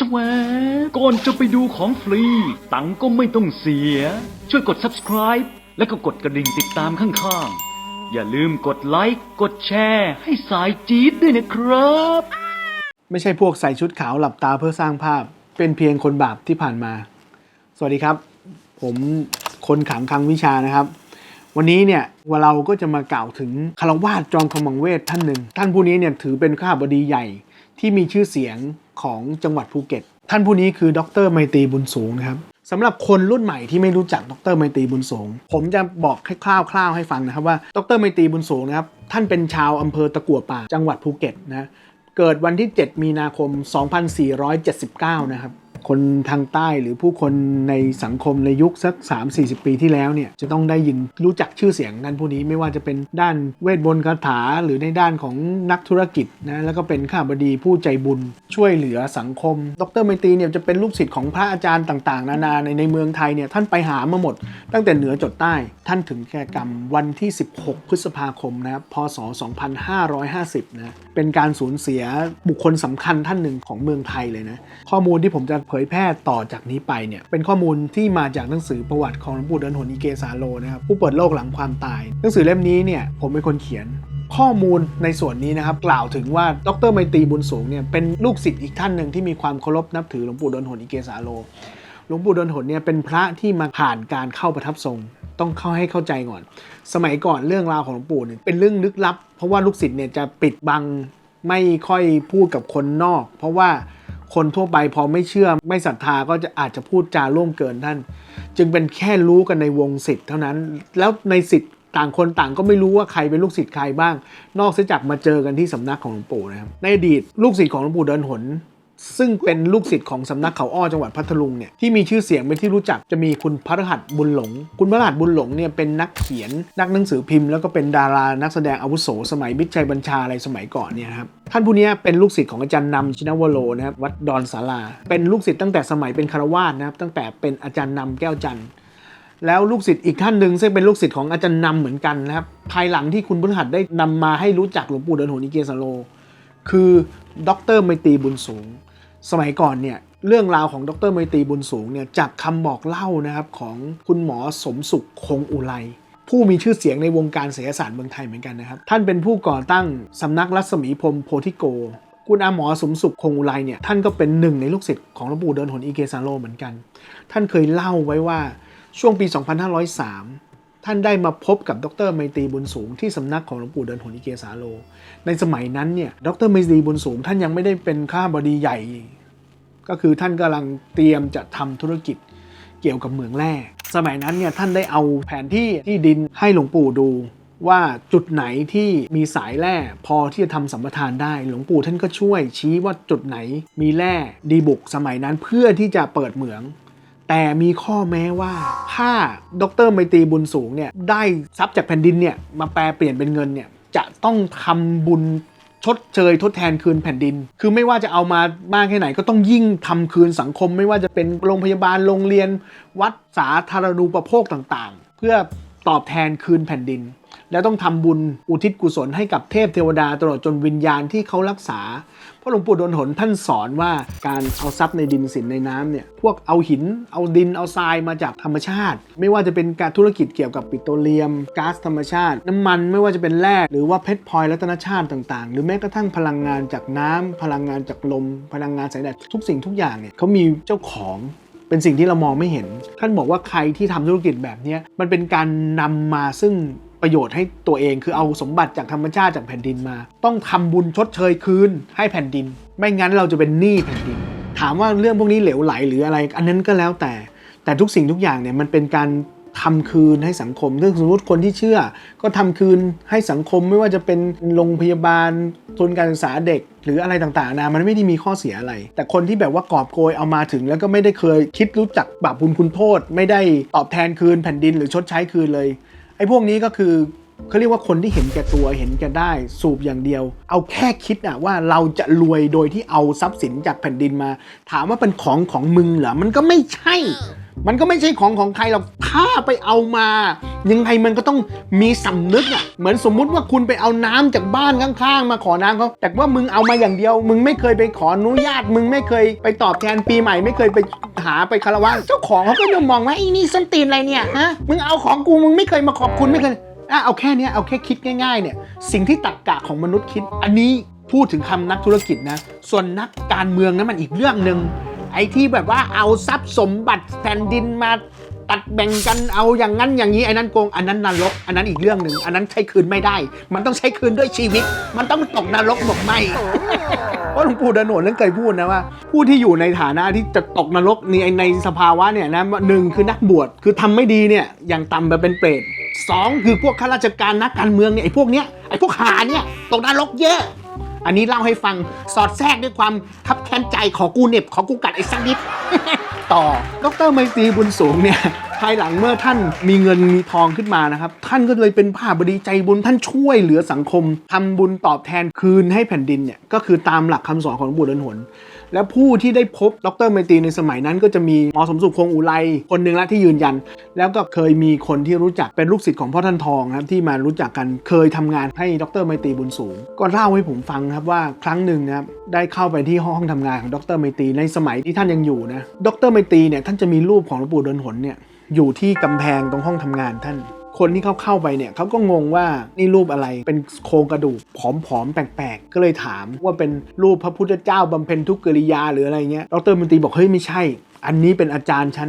จะแหวก่อนจะไปดูของฟรี ตังก็ไม่ต้องเสีย ช่วยกด subscribe แล้วก็กดกระดิ่งติดตามข้างๆ อย่าลืมกดไลค์ กดแชร์ ให้สายจี๊ดด้วยนะครับ ไม่ใช่พวกใส่ชุดขาวหลับตาเพื่อสร้างภาพ เป็นเพียงคนบาปที่ผ่านมา สวัสดีครับ ผมคนขังคังวิชานะครับ วันนี้เนี่ยเราก็จะมากล่าวถึงคารวาสจอมขมังเวทท่านหนึ่ง ท่านผู้นี้เนี่ยถือเป็นข้าบดีใหญ่ที่มีชื่อเสียง ของจังหวัดภูเก็ต ท่านผู้นี้คือดรไมตรีบุญสูงนะครับสำหรับคนรุ่นใหม่ที่ไม่รู้จักดรไมตรีบุญสูง ผมจะบอกให้คร่าวๆให้ฟังนะครับว่าดรไมตรีบุญสูงนะครับท่านเป็นชาวอำเภอตะกั่วป่าจังหวัดภูเก็ตนะเกิดวันที่ 7 มีนาคม 2479 นะครับ คนทางใต้หรือผู้คนในสังคมในยุคสัก 3-40 ปีที่แล้วเนี่ยจะต้องได้ยินรู้จักชื่อเสียงท่านผู้นี้ไม่ว่าจะเป็นด้านเวทมนต์คาถาหรือในด้านของนักธุรกิจนะแล้วก็เป็นข้าบดีผู้ใจบุญ ช่วยเหลือสังคม ดรไมตีเนี่ยจะเป็นลูกศิษย์ของพระอาจารย์ต่างๆ นานาในในเมืองไทยเนี่ยท่านไปหามาหมด ตั้งแต่เหนือจดใต้ท่านถึงแก่กรรมวันที่ 16 พฤษภาคมนะครับพศ 2550นะเป็นการสูญเสียบุคคลสำคัญท่านหนึ่งของเมืองไทยเลยนะข้อมูลที่ผมจะเผยแพร่ต่อจากนี้ไปเนี่ยเป็นข้อมูลที่มาจากหนังสือประวัติของหลวงปู่เดินหนอีเกสาโลนะครับผู้เปิดโลกหลังความตาย หนังสือเล่มนี้เนี่ยผมเป็นคนเขียนข้อมูลในส่วนนี้นะครับกล่าวถึงว่าดรไมตรีบุญสูงเนี่ยเป็นลูกศิษย์อีกท่านหนึ่งที่มีความเคารพนับถือหลวงปู่เดินหนอีเกสาโล หลวงปู่เดินหนเนี่ยเป็นพระที่มาผ่านการเข้าประทับทรง ต้องเข้าให้เข้าใจก่อน สมัยก่อนเรื่องราวของหลวงปู่เนี่ยเป็นเรื่องลึกลับ เพราะว่าลูกศิษย์เนี่ยจะปิดบังไม่ค่อยพูดกับคนนอก เพราะว่า คนทั่วไปพอไม่เชื่อไม่ศรัทธาก็จะอาจจะพูดจาล่วงเกินท่าน จึงเป็นแค่รู้กันในวงสิทธิ์เท่านั้น แล้วในสิทธิ์ต่างคนต่างก็ไม่รู้ว่าใครเป็นลูกศิษย์ใครบ้าง นอกเสียจากมาเจอกันที่สำนักของหลวงปู่นะครับในอดีตลูกศิษย์ของหลวงปู่เดินหน ซึ่งเป็นลูกศิษย์ของสำนักเขาอ้อจังหวัดพัทลุงเนี่ยที่มีชื่อเสียงเป็นที่รู้จักจะมีคุณพระรหัสบุญหลง คุณพระรหัสบุญหลงเนี่ยเป็นนักเขียน นักหนังสือพิมพ์แล้วก็เป็นดารานักแสดงอาวุโส สมัยบิ๊กชัยบัญชาอะไรสมัยก่อนเนี่ยครับท่านผู้นี้เป็นลูกศิษย์ของอาจารย์นำชินวโรนะครับวัดดอนสาราเป็นลูกศิษย์ตั้งแต่สมัยเป็นคารวาสนะครับตั้งแต่เป็นอาจารย์นำแก้วจันทร์แล้วลูกศิษย์อีกท่านหนึ่งซึ่งเป็นลูกศิษย์ของอาจารย์นำเหมือนกันนะครับภายหลังที่คุณพฤหัสได้นำมาให้รู้จักหลวงปู่เดินโหนิเกสโล คือดรไมตรีบุญสูง สมัยก่อนเนี่ยเรื่องราวของดรไมตรีบุญสูงเนี่ยจากคำบอกเล่านะครับของคุณหมอสมสุขคงอุไรผู้มีชื่อเสียงในวงการศิลปศาสตร์เมืองไทยเหมือนกันนะครับ ท่านเป็นผู้ก่อตั้งสำนักรัศมีพรมโพธิโก คุณอาหมอสมสุขคงอุไรเนี่ยท่านก็เป็นหนึ่งในลูกศิษย์ของหลวงปู่เดินหนอีเกซาโลเหมือนกัน ท่านเคยเล่าไว้ว่าช่วงปี 2503 ท่านได้มาพบกับดรไมตรีบุญสูงที่สำนักของหลวงปู่เดินหนอีเกสาโล ในสมัยนั้นเนี่ยดรไมตรีบุญสูง ท่านยังไม่ได้เป็นข้าบดีใหญ่ ก็คือท่านกำลังเตรียมจะทำธุรกิจเกี่ยวกับเหมืองแร่สมัยนั้นเนี่ยท่านได้เอาแผนที่ที่ดินให้หลวงปู่ดู ว่าจุดไหนที่มีสายแร่พอที่จะทำสัมปทานได้ หลวงปู่ท่านก็ช่วยชี้ว่าจุดไหนมีแร่ดีบุกสมัยนั้นเพื่อที่จะเปิดเหมือง แต่มีข้อแม้ว่า ถ้าดรไมตรีบุญสูงเนี่ยได้ทรัพย์จากแผ่นดินเนี่ยมาแปลเปลี่ยนเป็นเงินเนี่ยจะต้องทำบุญชดเชยทดแทนคืนแผ่นดิน คือไม่ว่าจะเอามามากแค่ไหนก็ต้องยิ่งทำคืนสังคม ไม่ว่าจะเป็นโรงพยาบาลโรงเรียน วัดสาธารณูปโภคต่างๆ เพื่อตอบแทนคืนแผ่นดิน แล้วต้องทำบุญอุทิศกุศลให้กับเทพเทวดาตลอดจนวิญญาณที่เขารักษา เพราะหลวงปู่ดนหนท่านสอนว่าการเอาทรัพย์ในดินสินในน้ำเนี่ย พวกเอาหิน เอาดิน เอาทรายมาจากธรรมชาติ ไม่ว่าจะเป็นการธุรกิจเกี่ยวกับปิโตรเลียมก๊าซธรรมชาติ น้ำมันไม่ว่าจะเป็นแร่หรือว่าเพชรพลอยรัตนชาติต่างๆ หรือแม้กระทั่งพลังงานจากน้ำพลังงานจากลม พลังงานแสงแดดทุกสิ่งทุกอย่างเนี่ยเขามีเจ้าของเป็นสิ่งที่เรามองไม่เห็น ท่านบอกว่าใครที่ทำธุรกิจแบบนี้มันเป็นการนำมาซึ่ง ประโยชน์ให้ตัวเองคือเอาสมบัติจากธรรมชาติจากแผ่นดินมา ต้องทำบุญชดเชยคืนให้แผ่นดิน ไม่งั้นเราจะเป็นหนี้แผ่นดิน ถามว่าเรื่องพวกนี้เหลวไหลหรืออะไร อันนั้นก็แล้วแต่ แต่ทุกสิ่งทุกอย่างเนี่ยมันเป็นการทำคืนให้สังคมถ้าสมมติคนที่เชื่อ ก็ทำคืนให้สังคมไม่ว่าจะเป็นโรงพยาบาลทุนการศึกษาเด็ก หรืออะไรต่างๆนะมันไม่ได้มีข้อเสียอะไร แต่คนที่แบบว่ากอบโกยเอามาถึง แล้วก็ไม่ได้เคยคิดรู้จักบาปบุญคุณโทษ ไม่ได้ตอบแทนคืนแผ่นดินหรือชดใช้คืนเลย ไอ้พวกนี้ก็คือเขาเรียกว่าคนที่เห็นแก่ตัวเห็นแก่ได้สูบอย่างเดียว เอาแค่คิดอะว่าเราจะรวยโดยที่เอาทรัพย์สินจากแผ่นดินมา ถามว่าเป็นของของมึงเหรอมันก็ไม่ใช่ มันก็ไม่ใช่ของของใครหรอกถ้าไปเอามายังไงมันก็ต้องมีสำนึกอะเหมือนสมมุติว่าคุณไปเอาน้ำจากบ้านข้างๆ มาขอน้ำเขาแต่ว่ามึงเอามาอย่างเดียว มึงไม่เคยไปขออนุญาต มึงไม่เคยไปตอบแทนปีใหม่ ไม่เคยไปหาไปคารวะเจ้าของเขาก็จะมองว่าไอ้นี่ส้นตีนอะไรเนี่ยฮะมึงเอาของกูมึงไม่เคยมาขอบคุณไม่เคยอะเอาแค่นี้เอาแค่คิดง่ายๆเนี่ยสิ่งที่ตักกะของมนุษย์คิด อันนี้พูดถึงคำนักธุรกิจนะ ส่วนนักการเมืองนั้นมันอีกเรื่องหนึ่ง ไอ้ที่แบบว่าเอาทรัพย์สมบัติแผ่นดินมาตัดแบ่งกันเอาอย่างนั้นอย่างนี้ไอ้นั้นโกงอันนั้นนรกอันนั้นอีกเรื่องหนึ่งอันนั้นใช้คืนไม่ได้ มันต้องใช้คืนด้วยชีวิต มันต้องตกนรกบอกไม่เพราะหลวงปู่เดินหนวดนั้นเคยพูดนะว่า ผู้ที่อยู่ในฐานะที่จะตกนรกในในสภาวะเนี่ยนะหนึ่งคือนักบวชคือทำไม่ดีเนี่ยอย่างต่ำแบบเป็นเปรตสองคือพวกข้าราชการนักการเมืองเนี่ยไอ้พวกเนี้ยไอ้พวกหาเนี่ยตกนรกเยอะ อันนี้เล่าให้ฟังสอดแทรกด้วยความทับแค้นใจขอกูเน็บขอกูกัดไอ้สักนิด ต่อ ดรไมตรีบุญสูงเนี่ยภายหลังเมื่อท่านมีเงินมีทองขึ้นมานะครับ ท่านก็เลยเป็นผ้าบดีใจบุญท่านช่วยเหลือสังคมทำบุญตอบแทนคืนให้แผ่นดินเนี่ยก็คือตามหลักคำสอนของบุญเดินหน และผู้ที่ได้พบดรไมตีในสมัยนั้นก็จะมีหมอสมสุขคงอุไรคนหนึ่งละที่ยืนยัน แล้วก็เคยมีคนที่รู้จักเป็นลูกศิษย์ของพ่อท่านทองนะครับที่มารู้จักกันเคยทำงานให้ดรไมตีบุญสูง ก็เล่าให้ผมฟังครับว่าครั้งหนึ่งนะครับได้เข้าไปที่ห้องทำงานของดรไมตีในสมัยที่ท่านยังอยู่นะดรไมตีเนี่ยท่านจะมีรูปของหลวงปู่เดินหนเนี่ยอยู่ที่กำแพงตรงห้องทำงานท่าน คนที่เขาเข้าไปเนี่ยเขาก็งงว่านี่รูปอะไรเป็นโครงกระดูกผอมๆแปลกๆ ก็เลยถามว่าเป็นรูปพระพุทธเจ้าบำเพ็ญทุกกิริยาหรืออะไรเงี้ยดรมนตรีบอกเฮ้ยไม่ใช่ อันนี้เป็นอาจารย์ฉัน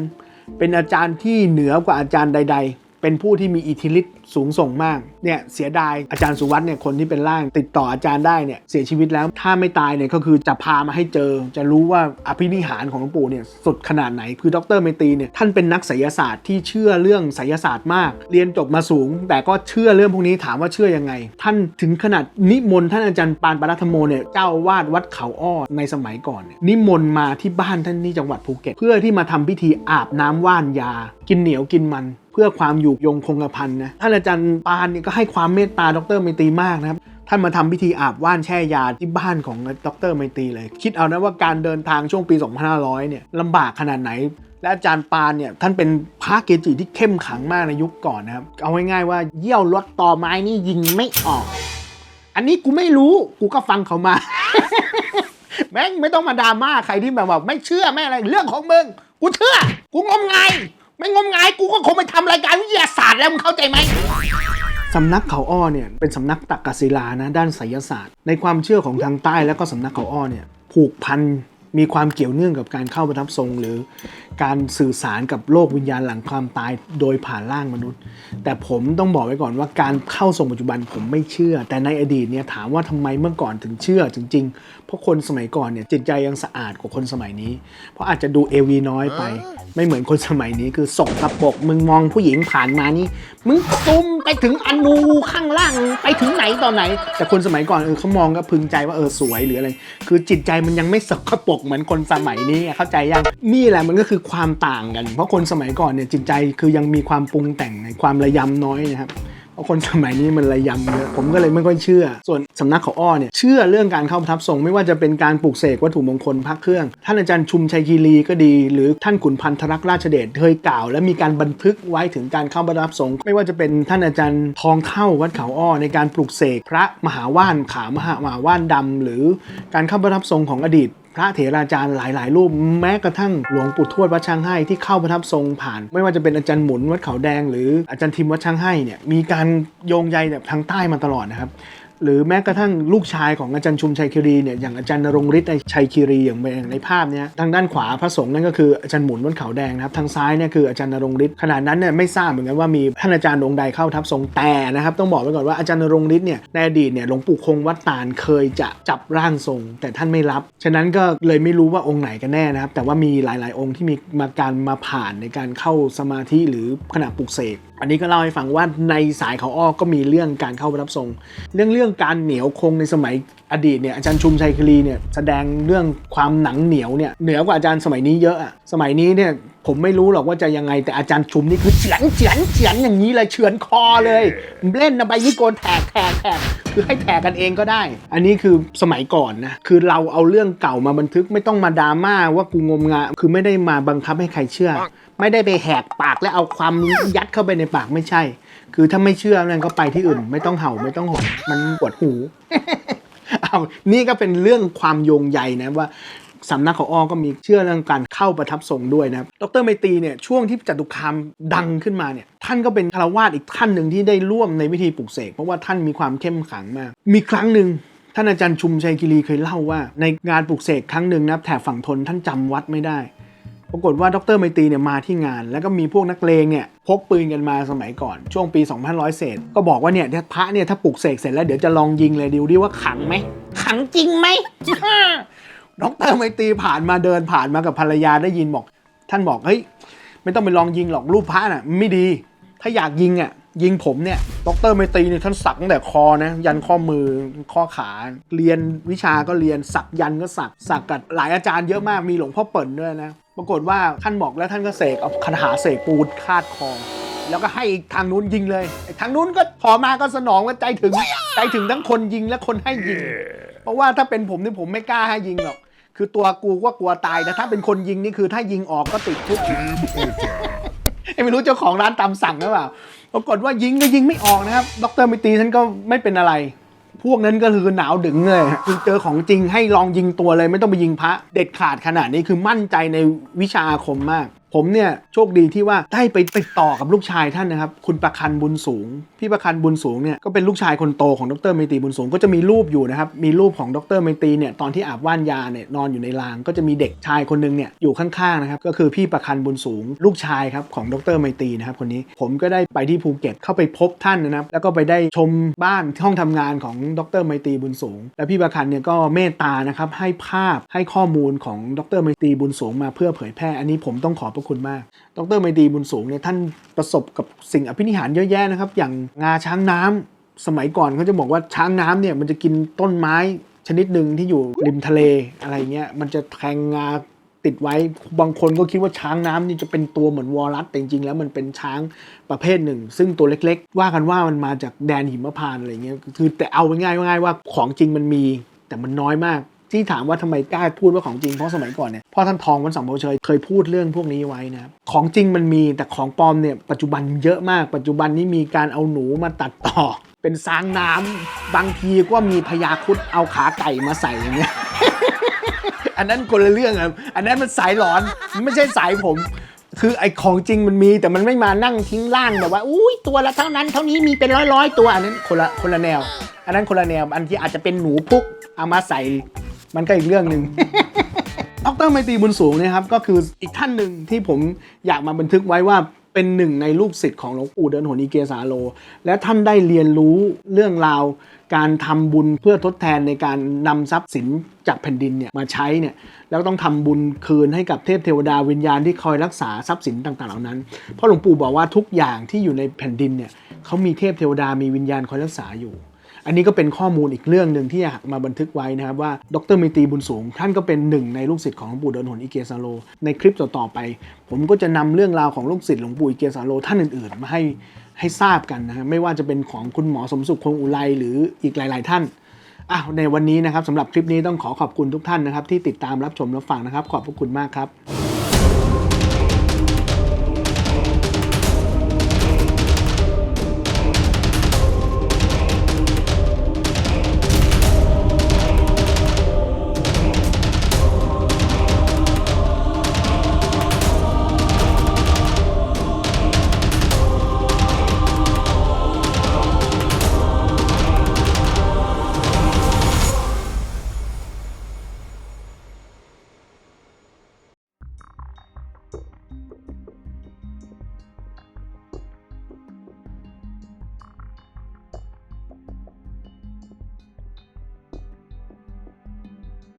เป็นอาจารย์ที่เหนือกว่าอาจารย์ใด ๆ เป็นผู้ที่มีอิทธิฤทธิ์สูงส่งมากเนี่ยเสียดายอาจารย์สุวัตเนี่ยคนที่เป็นร่าง ติดต่ออาจารย์ได้เนี่ยเสียชีวิตแล้วถ้าไม่ตายเนี่ยก็คือจะพามาให้เจอ จะรู้ว่าอภินิหารของหลวงปู่เนี่ยสุดขนาดไหนคือดรเมตีเนี่ยท่านเป็นนักไสยศาสตร์ที่เชื่อเรื่องไสยศาสตร์มาก เรียนจบมาสูง แต่ก็เชื่อเรื่องพวกนี้ถามว่าเชื่อยังไง ท่านถึงขนาดนิมนต์ท่านอาจารย์ปานปรัตโมเนี่ยเจ้าวาดวัดเขาอ้อในสมัยก่อนเนี่ยนิมนต์มาที่บ้านท่านที่จังหวัดภูเก็ตเพื่อที่มาทำพิธีอาบน้ำว่านยา กินเหนียวกินมัน พื่อความอยู่ยงคงกระพันนะท่านอาจารย์ปานเนี่ยก็ให้ความเมตตาดรไมตรีมากนะครับท่านมาทำพิธีอาบว่านแช่ยาที่บ้านของดรไมตรีเลย คิดเอานะว่าการเดินทางช่วงปี 2500 เนี่ยลำบากขนาดไหน และอาจารย์ปานเนี่ยท่านเป็นพระเกจิที่เข้มขังมากในยุคก่อนนะครับ เอาง่ายๆว่าเยี่ยวรถต่อไม้นี่ยิงไม่ออก อันนี้กูไม่รู้กูก็ฟังเขามา แม่งไม่ต้องมาดราม่าใครที่แบบว่าไม่เชื่อไม่อะไรเรื่องของมึงกูเชื่อกูงมงาย ไม่งมงายกูก็คงไปทำรายการวิทยาศาสตร์แล้วมึงเข้าใจไหม สำนักเขาอ้อเนี่ยเป็นสำนักตักกศิลานะด้านไสยศาสตร์ ในความเชื่อของทางใต้แล้วก็สำนักเขาอ้อเนี่ยผูกพันมีความเกี่ยวเนื่องกับการเข้าประทับทรงหรือ การสื่อสารกับโลกวิญญาณหลังความตายโดยผ่านร่างมนุษย์ แต่ผมต้องบอกไว้ก่อนว่าการเข้าทรงปัจจุบันผมไม่เชื่อ แต่ในอดีตเนี่ยถามว่าทำไมเมื่อก่อนถึงเชื่อจริงๆ เพราะคนสมัยก่อนเนี่ยจิตใจยังสะอาดกว่าคนสมัยนี้ เพราะอาจจะดูเอวีน้อยไป ไม่เหมือนคนสมัยนี้คือส่งกระปรกมึงมองผู้หญิงผ่านมานี่มึงซุ่มไปถึงอนูข้างล่างไปถึงไหนต่อไหน แต่คนสมัยก่อนเออเขามองก็พึงใจว่าเออสวยหรืออะไร คือจิตใจมันยังไม่สกปรกเหมือนคนสมัยนี้เข้าใจยังนี่แหละมันก็คือความต่างกัน เพราะคนสมัยก่อนเนี่ยจิตใจคือยังมีความปรุงแต่งในความระยำน้อยนะครับเพราะคนสมัยนี้มันระยำเยอะผมก็เลยไม่ค่อยเชื่อ ส่วนสำนักเขาอ้อเนี่ยเชื่อเรื่องการเข้าประทับทรงไม่ว่าจะเป็นการปลูกเสกวัตถุมงคลพระเครื่อง ท่านอาจารย์ชุมชัยคีรีก็ดี หรือท่านขุนพันธรักษราชเดชเคยกล่าว และมีการบันทึกไว้ถึงการเข้าประทับทรงไม่ว่าจะเป็นท่านอาจารย์ทองเข้าวัดเขาอ้อในการปลูกเสกพระมหาว่านขามหามหาว่านดำหรือการเข้าประทับทรงของอดีต พระเถราจารย์หลายๆ รูปแม้กระทั่งหลวงปู่ทวดวัดช้างให้ที่เข้าประทับทรงผ่าน ไม่ว่าจะเป็นอาจารย์หมุนวัดเขาแดง หรืออาจารย์ทิมวัดช้างให้เนี่ยมีการโยงใยแบบทางใต้มาตลอดนะครับ หรือแม้กระทั่งลูกชายของอาจารย์ชุมชัยคีรีเนี่ยอย่างอาจารย์นรงฤทธิ์ชัยคีรีอย่างในภาพเนี้ยทางด้านขวาพระสงฆ์นั่นก็คืออาจารย์หมุนวัดเขาแดงนะครับทางซ้ายเนี่ยคืออาจารย์นรงฤทธิ์ขณะนั้นเนี่ยไม่ทราบเหมือนกันว่ามีท่านอาจารย์องค์ใดเข้าทับทรงแต่นะครับต้องบอกไว้ก่อนว่าอาจารย์นรงฤทธิ์เนี่ยในอดีตเนี่ยหลวงปู่คงวัดตาลเคยจะจับร่างทรง แต่ท่านไม่รับ ฉะนั้นก็เลยไม่รู้ว่าองค์ไหนกันแน่นะครับแต่ว่ามีหลาย ๆ องค์ที่มีมาการมาผ่านในการเข้าสมาธิหรือขณะปลุกเสกอันนี้ก็เล่าให้ฟังว่าในสายเขาอ้อก็มีเรื่องการเข้ารับทรง เรื่องเรื่อง่องการเหนียวคงในสมัยอดีตเนี่ยอาจารย์ชุมชัยคลีเนี่ยแสดงเรื่องความหนังเหนียวเนี่ยเหนือกว่าอาจารย์สมัยนี้เยอะอะสมัยนี้เนี่ย ผมไม่รู้หรอกว่าจะยังไงแต่อาจารย์ชุมนี่คือเฉือนเฉือนเฉือนอย่างนี้เลยเฉือนคอเลยเล่นนะใบนี้โกนแทกแทกแทกคือให้แทกกันเองก็ได้ อันนี้คือสมัยก่อนนะคือเราเอาเรื่องเก่ามาบันทึกไม่ต้องมาดราม่าว่ากูงมงายคือไม่ได้มาบังคับให้ใครเชื่อ ไม่ได้ไปแหกปากและเอาความยัดเข้าไปในปากไม่ใช่ คือถ้าไม่เชื่อนั่นก็ไปที่อื่น ไม่ต้องเห่าไม่ต้องหอนมันปวดหูเอานี่ก็เป็นเรื่องความโยงใยนะว่า สำนักของอ้อก็มีเชื่อเรื่องการเข้าประทับทรงด้วยนะครับ ดรไมตรีเนี่ยช่วงที่จตุคามดังขึ้นมาเนี่ยท่านก็เป็นคารวาสอีกท่านหนึ่งที่ได้ร่วมในพิธีปลุกเสกเพราะว่าท่านมีความเข้มขลังมาก มีครั้งหนึ่งท่านอาจารย์ชุมชัยกิรีเคยเล่าว่า ในงานปลุกเสกครั้งหนึ่งนับแถบฝั่งทนท่านจำวัดไม่ได้ ปรากฏว่าดรไมตรีเนี่ยมาที่งาน แล้วก็มีพวกนักเลงเนี่ยพกปืนกันมาสมัยก่อนช่วงปี 2500 เศษ ก็บอกว่าเนี่ยพระเนี่ยถ้าปลุกเสกเสร็จแล้วเดี๋ยวจะลองยิงเลยดูดิว่าขังไหมขังจริงไหม ดรไมตรีผ่านมาเดินผ่านมากับภรรยาได้ยินบอก ท่านบอกเฮ้ยไม่ต้องไปลองยิงหรอกรูปพระน่ะ ไม่ดี ถ้าอยากยิงอะ ยิงผมเนี่ยดรไมตรีเนี่ยท่านสักตั้งแต่คอนะ ยันข้อมือข้อขาเรียนวิชาก็เรียนสักยันก็สักสักกับหลายอาจารย์เยอะมากมีหลวงพ่อเปิ่นด้วยนะปรากฏว่าท่านบอกแล้วท่านก็เสกเอาคาถาเสกปูนคาดคอแล้วก็ให้อีกทางนู้นยิงเลย ทางนู้นก็พอมาก็สนองว่าใจถึง ใจถึงทั้งคนยิงและคนให้ยิง เพราะว่าถ้าเป็นผมนี่ผมไม่กล้าให้ยิงหรอก คือตัวกูก็กลัวตายแต่ถ้าเป็นคนยิงนี่คือถ้ายิงออกก็ติดคุกไอ้ไม่รู้เจ้าของร้านตามสั่งหรือเปล่าปรากฏว่ายิงก็ยิงไม่ออกนะครับ ดรมิตีฉันก็ไม่เป็นอะไร พวกนั้นก็คือหนาวดึงเลยคือเจอของจริงให้ลองยิงตัวเลย ไม่ต้องไปยิงพระ เด็ดขาดขนาดนี้คือมั่นใจในวิชาอาคมมาก ผมเนี่ยโชคดีที่ว่าได้ไปติดต่อกับลูกชายท่านนะครับ คุณประคันบุญสูง พี่ประคันบุญสูงเนี่ยก็เป็นลูกชายคนโตของดรเมตีบุญสูง ก็จะมีรูปอยู่นะครับ มีรูปของดรเมตีเนี่ยตอนที่อาบว่านยาเนี่ยนอนอยู่ในราง ก็จะมีเด็กชายคนหนึงเนี่ยอยู่ข้างๆนะครับก็คือพี่ประคันบุญสูง ลูกชายครับของดรเมตีนะครับคนนี้ผมก็ได้ไปที่ภูเก็ตเข้าไปพบท่านนะครับแล้วก็ไปได้ชมบ้านห้องทำงานของดรไมตีบุญสูง และพี่ประคันเนี่ยก็เมตตานะครับให้ภาพให้ข้อมูลของดรไมตีบุญสูง มาเพื่อเผยแพร่อันนี้ผมต้องขอพระคุณมาก ดรไมตรีบุญสูงเนี่ยท่านประสบกับสิ่งอภินิหารเยอะแยะนะครับ อย่างงาช้างน้ำสมัยก่อนเขาจะบอกว่าช้างน้ำเนี่ยมันจะกินต้นไม้ชนิดหนึ่งที่อยู่ริมทะเลอะไรเงี้ยมันจะแทงงาติดไว้บางคนก็คิดว่าช้างน้ำนี่จะเป็นตัวเหมือนวอลลัสแต่จริงๆ แล้วมันเป็นช้างประเภทหนึ่ง ซึ่งตัวเล็กๆ ว่ากันว่ามันมาจากแดนหิมพานต์อะไรเงี้ยคือแต่เอาง่ายๆว่าของจริงมันมีแต่มันน้อยมาก ที่ถามว่าทำไมกล้าพูดว่าของจริงเพราะสมัยก่อนเนี่ยพ่อท่านทองวันสองเบาเชยเคยพูดเรื่องพวกนี้ไว้นะครับของจริงมันมีแต่ของปลอมเนี่ยปัจจุบันเยอะมาก ปัจจุบันนี้มีการเอาหนูมาตัดต่อ เป็นซางน้ำบางทีก็มีพญาคุดเอาขาไก่มาใส่อย่างเงี้ยอันนั้นคนละเรื่องครับอันนั้นมันสายหลอนมันไม่ใช่สายผมคือไอ้ของจริงมันมีแต่มันไม่มานั่งทิ้งร่างแบบว่าอุ้ยตัวละเท่านั้นเท่านี้มีเป็นร้อยร้อยตัวอันนั้นคนละคนละแนว อันนั้นคนละแนวอันที่อาจจะเป็นหนูพุกเอามาใส่ มันก็อีกเรื่องหนึ่ง ดรไมตรีบุญสูงนะครับก็คืออีกท่านหนึ่งที่ผมอยากมาบันทึกไว้ว่าเป็นหนึ่งในลูกศิษย์ของหลวงปู่เดินหนีเกสาโล และท่านได้เรียนรู้เรื่องราวการทำบุญเพื่อทดแทนในการนำทรัพย์สินจากแผ่นดินเนี่ยมาใช้เนี่ยแล้วต้องทำบุญคืนให้กับเทพเทวดาวิญญาณที่คอยรักษาทรัพย์สินต่างๆเหล่านั้น เพราะหลวงปู่บอกว่าทุกอย่างที่อยู่ในแผ่นดินเนี่ยเขามีเทพเทวดามีวิญญาณคอยรักษาอยู่ อันนี้ก็เป็นข้อมูลอีกเรื่องหนึ่งที่อยากมาบันทึกไว้นะครับว่าดรมิตีบุญสูง ท่านก็เป็นหนึ่งในลูกศิษย์ของหลวงปู่เดินหนอิเกซาโล ในคลิปต่อๆไป ผมก็จะนำเรื่องราวของลูกศิษย์หลวงปู่อิเกซาโลท่านอื่นๆ มาให้ให้ทราบกันนะฮะไม่ว่าจะเป็นของคุณหมอสมสุขคงอุไรหรืออีกหลาย ๆ ท่านอะในวันนี้นะครับสำหรับคลิปนี้ต้องขอขอบคุณทุกท่านนะครับที่ติดตามรับชมรับฟังนะครับ ขอบพระคุณมากครับ